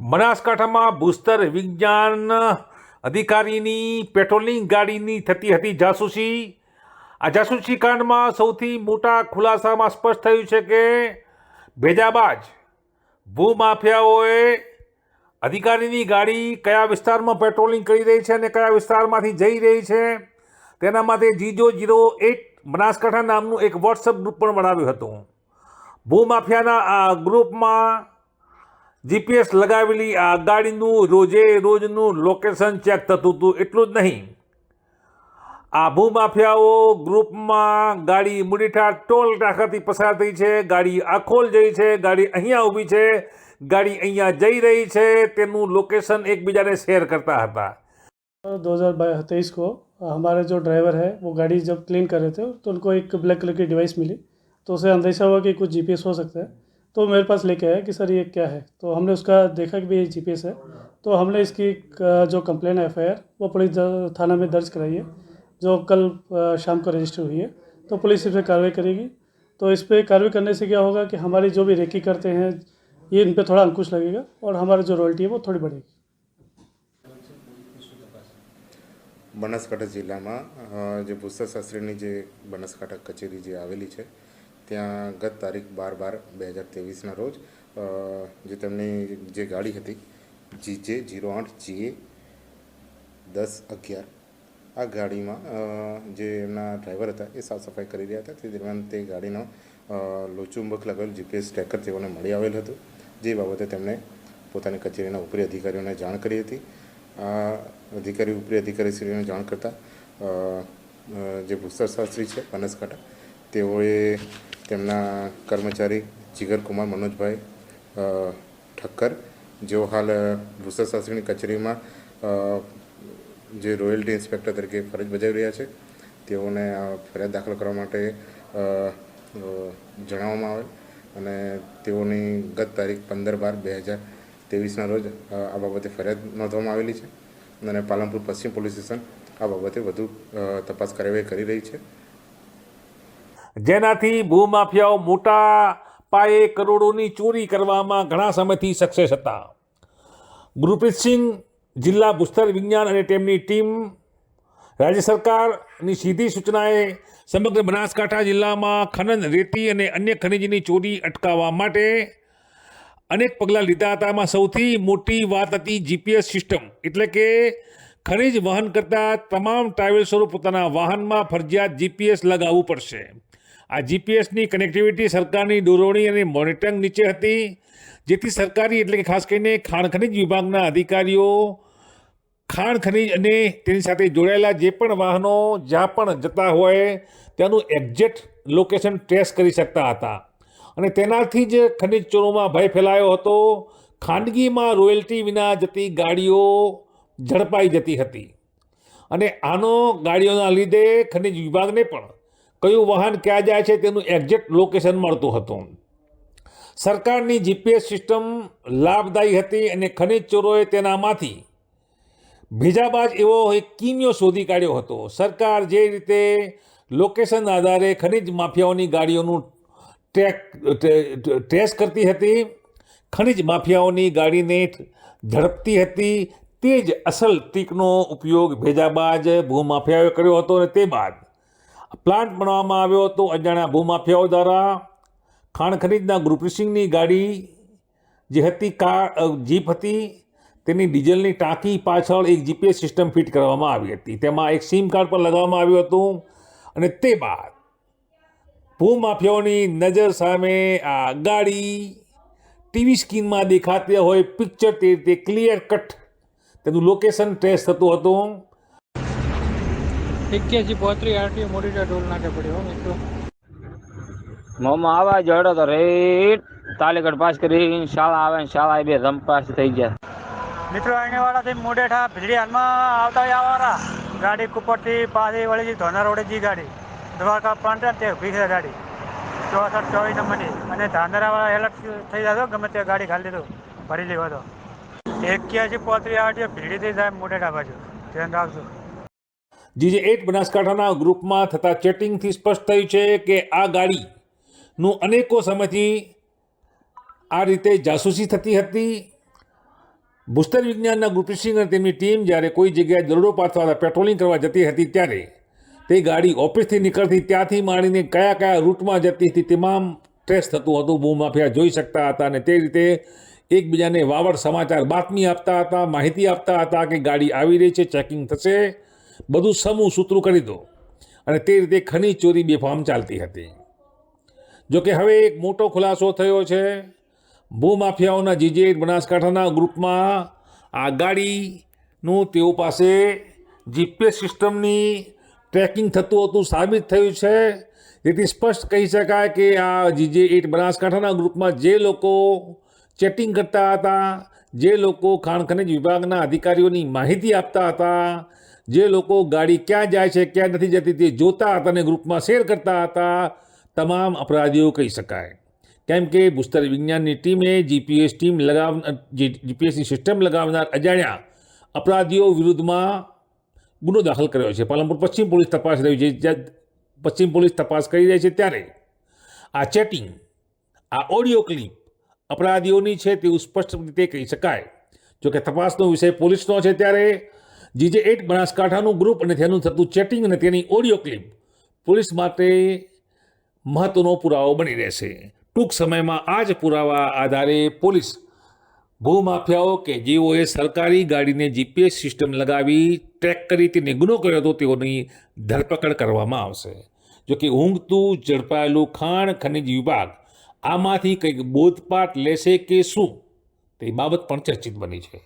બનાસકાંઠામાં ભૂસ્તર વિજ્ઞાન અધિકારીની પેટ્રોલિંગ ગાડીની થતી હતી જાસૂસી. આ જાસૂસી કાંડમાં સૌથી મોટા ખુલાસામાં સ્પષ્ટ થયું છે કે ભેજાબાજ ભૂમાફિયાઓએ અધિકારીની ગાડી કયા વિસ્તારમાં પેટ્રોલિંગ કરી રહી છે અને કયા વિસ્તારમાંથી જઈ રહી છે. તેના માટે જીજો જીરો એટ બનાસકાંઠા નામનું એક વોટ્સઅપ ગ્રુપ પણ બનાવ્યું હતું. ભૂમાફિયાના આ ગ્રુપમાં જીપીએસ લગાવેલી આ ગાડીનું રોજે રોજનું લોકેશન ચેક થતું હતું એટલું જ નહીં આ ભૂમાફિયાઓ ગ્રુપમાં ગાડી મુડીઠા ટોલ નાકાથી પસાર થઈ છે ગાડી આખોલ જઈ છે ગાડી અહીંયા ઊભી છે ગાડી અહીંયા જઈ રહી છે તેનું લોકેશન એકબીજાને શેર કરતા હતા दो हज़ार तेईस को हमारे जो ड्राइवर है वो गाड़ी जब क्लीन कर रहे थे तो उनको एक ब्लैक कलर की डिवाइस मिली तो उसे अंदेशा हुआ कि कुछ जीपीएस हो सकता है तो मेरे पास लेके आया कि सर ये क्या है तो हमने उसका देखा कि भाई ये जीपीएस है तो हमने इसकी क- जो कंप्लेन है एफ वो पुलिस द- थाना में दर्ज कराई है जो कल अ, शाम को रजिस्टर हुई है तो पुलिस इस पर कार्रवाई करेगी तो इस पर कार्रवाई करने से क्या होगा कि हमारी जो भी रेकी करते हैं ये इन पर थोड़ा अंकुश लगेगा और हमारी जो रॉयल्टी है वो थोड़ी बढ़ेगी બનાસકાંઠા જિલ્લામાં અ, જે ભૂસ્તરશાસ્ત્રીની જે બનાસકાંઠા કચેરી જે આવેલી છે ત્યાં ગત તારીખ બાર બાર બે હજાર ત્રેવીસના રોજ જે તેમની જે ગાડી હતી જીજે જીરો આઠ જીએ દસ અગિયાર, આ ગાડીમાં જે એમના ડ્રાઈવર હતા એ સાફ સફાઈ કરી રહ્યા હતા. તે દરમિયાન તે ગાડીનો લોચુંબક લગાવેલ જીપીએસ ટ્રેકર તેઓને મળી આવેલ હતું, જે બાબતે તેમણે પોતાની કચેરીના ઉપરી અધિકારીઓને જાણ કરી હતી. આ અધિકારી ઉપરી અધિકારીશ્રીઓને જાણ કરતાં જે ભૂસ્તરશાસ્ત્રી છે, બનાસકાંઠા, તેઓએ તેમના કર્મચારી જીગરકુમાર મનોજભાઈ ઠક્કર, જેઓ હાલ ભૂસ્તરશાસ્ત્રીની કચેરીમાં જે રોયલ્ટી ઇન્સ્પેક્ટર તરીકે ફરજ બજાવી રહ્યા છે, તેઓને ફરિયાદ દાખલ કરવા માટે જણાવવામાં આવે અને તેઓની ગત તારીખ પંદર બાર બે હજાર ત્રેવીસના રોજ આ બાબતે ફરિયાદ નોંધવામાં આવેલી છે અને પાલનપુર પશ્ચિમ પોલીસ સ્ટેશન આ બાબતે વધુ તપાસ કાર્યવાહી કરી રહી છે. જેનાથી ભૂમાફિયાઓ મોટા પાયે કરોડોની ચોરી કરવામાં ઘણા સમયથી સક્સેસ હતા. ગુરપ્રીતસિંહ જિલ્લા ભૂસ્તર વિજ્ઞાન અને તેમની ટીમ રાજ્ય સરકારની સીધી સૂચનાએ સમગ્ર બનાસકાંઠા જિલ્લામાં ખનન, રેતી અને અન્ય ખનિજની ચોરી અટકાવવા માટે અનેક પગલાં લીધા હતા. એમાં સૌથી મોટી વાત હતી જીપીએસ સિસ્ટમ, એટલે કે ખનિજ વહન કરતા તમામ ટ્રાવેલ્સરો પોતાના વાહનમાં ફરજિયાત જીપીએસ લગાવવું પડશે. આ જીપીએસની કનેક્ટિવિટી સરકારની દોરવણી અને મોનિટરિંગ નીચે હતી, જેથી સરકારી એટલે કે ખાસ કરીને ખાણ ખનિજ વિભાગના અધિકારીઓ ખાણ ખનિજ અને તેની સાથે જોડાયેલા જે પણ વાહનો જ્યાં પણ જતા હોય, ત્યાંનું એક્ઝેક્ટ લોકેશન ટ્રેસ કરી શકતા હતા. અને તેનાથી જ ખનિજ ચોરોમાં ભય ફેલાયો હતો. ખાનગીમાં રોયલ્ટી વિના જતી ગાડીઓ ઝડપાઈ જતી હતી. અને આનો ગાડીઓના લીધે ખનિજ વિભાગને પણ કયું વાહન ક્યાં જાય છે તેનું એક્ઝેક્ટ લોકેશન મળતું હતું. સરકારની જીપીએસ સિસ્ટમ લાભદાયી હતી અને ખનિજ ચોરોએ તેનામાંથી ભેજાબાજ એવો એક કિમિયો શોધી કાઢ્યો હતો. સરકાર જે રીતે લોકેશન આધારે ખનિજ માફિયાઓની ગાડીઓનું ટ્રેક ટ્રેસ કરતી હતી, ખનિજ માફિયાઓની ગાડીને ઝડપતી હતી, તે જ અસલ ટ્રીકનો ઉપયોગ ભેજાબાજ ભૂમાફિયાઓએ કર્યો હતો અને તે બાદ પ્લાન્ટ બનાવવામાં આવ્યો હતો. અજાણ્યા ભૂમાફિયાઓ દ્વારા ખાણ ખનીજના ગ્રુપરિસિંગની ગાડી જે હતી, કાર જીપ હતી, તેની ડીઝલની ટાંકી પાછળ એક જીપીએસ સિસ્ટમ ફિટ કરવામાં આવી હતી. તેમાં એક સિમ કાર્ડ પણ લગાવવામાં આવ્યું હતું અને તે બાદ ભૂમાફિયાઓની નજર સામે આ ગાડી ટીવી સ્ક્રીનમાં દેખાતી હોય, પિક્ચર તે રીતે ક્લિયર કટ તેનું લોકેશન ટ્રેસ થતું હતું. એક્યાસી પોત્રી આરટીઓ મોડીટા ટોલ નાકે પડ્યો મિત્રો. મોમાં આવા જડો તો રેટ તાલીગઢ પાસ કરી શાળા આવે ને શાળા બે રમપાસ થઈ ગયા. મિત્રો વાળાથી મોડેઠા ભીડી હાલમાં આવતા આવવાના ગાડી કુપરથી પાછી વળી ધોના રોડેજી ગાડી. દ્વારકા પ્લાન્ટ તે ઊભી છે ગાડી. ચોસઠ ચોવીસ નંબરની. અને ધાંધરાવાળા એલર્ટ થઈ જતો ગમે તે ગાડી ખાલી દીધું ભરી લેવો તો એક્યાસી પોત્રી આરટીઓ ભીડીથી સાહેબ મોડેઠા બાજુ. ધ્યાન રાખજો. જીજે એટ બનાસકાંઠાના ગ્રુપમાં થતા ચેટિંગથી સ્પષ્ટ થયું છે કે આ ગાડીનું અનેકો સમયથી આ રીતે જાસૂસી થતી હતી. ભૂસ્તર વિજ્ઞાનના ગુરપ્રીતસિંહ અને તેમની ટીમ જ્યારે કોઈ જગ્યાએ દરોડો પાથવા પેટ્રોલિંગ કરવા જતી હતી ત્યારે તે ગાડી ઓફિસથી નીકળતી, ત્યાંથી માંડીને કયા કયા રૂટમાં જતી હતી તમામ ટ્રેસ થતું હતું. ભૂમાફિયા જોઈ શકતા હતા અને તે રીતે એકબીજાને વાવડ સમાચાર, બાતમી આપતા હતા, માહિતી આપતા હતા કે ગાડી આવી રહી છે, ચેકિંગ થશે. બધું સમૂહ સૂત્રું કરી દો. અને તે રીતે ખનીજ ચોરી બેફામ ચાલતી હતી. જોકે હવે એક મોટો ખુલાસો થયો છે. ભૂમાફિયાઓના જીજે બનાસકાંઠાના ગ્રુપમાં આ ગાડીનું તેઓ પાસે જીપીએસ સિસ્ટમની ટ્રેકિંગ થતું હતું સાબિત થયું છે. જેથી સ્પષ્ટ કહી શકાય કે આ જીજે એટ બનાસકાંઠાના ગ્રુપમાં જે લોકો ચેટિંગ કરતા હતા, જે લોકો ખાણ ખનિજ વિભાગના અધિકારીઓની માહિતી આપતા હતા જે લોકો ગાડી ક્યાં જાય છે, ક્યાં નથી જતી, તે જોતા હતા અને ગ્રુપમાં શેર કરતા હતા. તમામ અપરાધીઓ કહી શકાય. કેમ કે ભૂસ્તર વિજ્ઞાનની ટીમે જીપીએસ ટીમ લગાવ જીપીએસની સિસ્ટમ લગાવનાર અજાણ્યા અપરાધીઓ વિરુદ્ધમાં ગુનો દાખલ કર્યો છે. પાલનપુર પશ્ચિમ પોલીસ તપાસ રહી છે. જ્યાં પશ્ચિમ પોલીસ તપાસ કરી રહી છે ત્યારે આ ચેટિંગ, આ ઓડિયો ક્લિપ અપરાધીઓની છે તેવું સ્પષ્ટ રીતે કહી શકાય. જોકે તપાસનો વિષય પોલીસનો છે ત્યારે જીજે એટ બનાસકાંઠાનું ગ્રુપ અને તેનું થતું ચેટિંગ અને તેની ઓડિયો ક્લિપ પોલીસ માટે મહત્વનો પુરાવો બની રહેશે. ટૂંક સમયમાં આ જ પુરાવા આધારે પોલીસ ભૂમાફિયાઓ કે જેઓએ સરકારી ગાડીને જીપીએસ સિસ્ટમ લગાવી ટ્રેક કરી તેને ગુનો કર્યો હતો તેઓની ધરપકડ કરવામાં આવશે. જોકે ઊંઘતું, ઝડપાયેલું ખાણ ખનિજ વિભાગ આમાંથી કંઈક બોધપાઠ લેશે કે શું તે બાબત પણ ચર્ચિત બની છે.